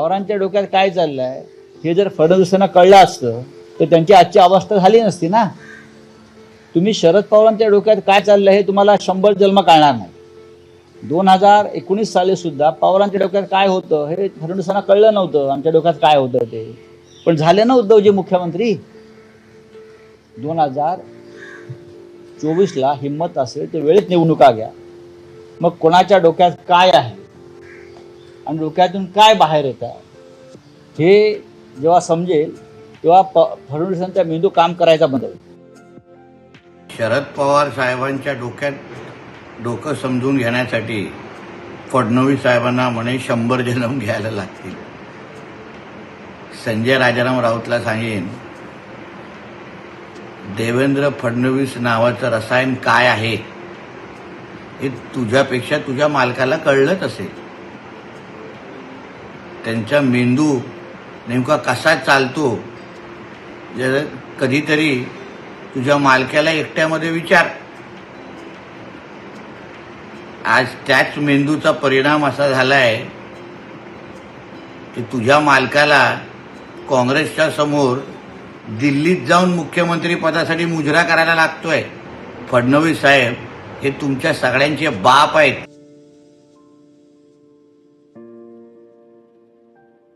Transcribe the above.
पवारांच्या डोक्यात काय चाललंय? हे जर फडणवीसांना कळलं असतं तर त्यांची आजची अवस्था झाली नसती ना? तुम्ही शरद पवारांच्या डोक्यात काय चाललंय हे तुम्हाला शंभर जन्म कळणार नाही. दोन हजार एकोणीस साली सुद्धा पवारांच्या डोक्यात काय होतं हे फडणवीसांना कळलं नव्हतं आमच्या डोक्यात काय होतं ते. पण झाले ना उद्धवजी मुख्यमंत्री? दोन हजार चोवीसला हिंमत असेल तर वेळेत निवडणुका घ्या. मग कोणाच्या डोक्यात काय आहे? आणि डोक्यातून काय बाहेर येतं? हे जेव्हा समजेल तेव्हा प फडणवीसांचा मेंदू काम करायचा बंद शरद पवार साहेबांच्या डोक्यात डोकं समजून घेण्यासाठी फडणवीस साहेबांना म्हणे शंभर जन्म घ्यायला लागतील. संजय राजाराम राऊतला सांगेन देवेंद्र फडणवीस नावाचं रसायन काय आहे? हे तुझ्यापेक्षा तुझ्या मालकाला कळलंच असेल. त्यांचा मेंदू नेमका कसा चालतो जर कधीतरी तुझ्या मालक्याला एकट्यामध्ये विचार. आज त्याच मेंदूचा परिणाम असा झालाय की तुझ्या मालकाला काँग्रेसच्या समोर दिल्लीत जाऊन मुख्यमंत्री पदासाठी मुजरा करायला लागतोय. फडणवीस साहेब हे तुमच्या सगळ्यांचे बाप आहेत.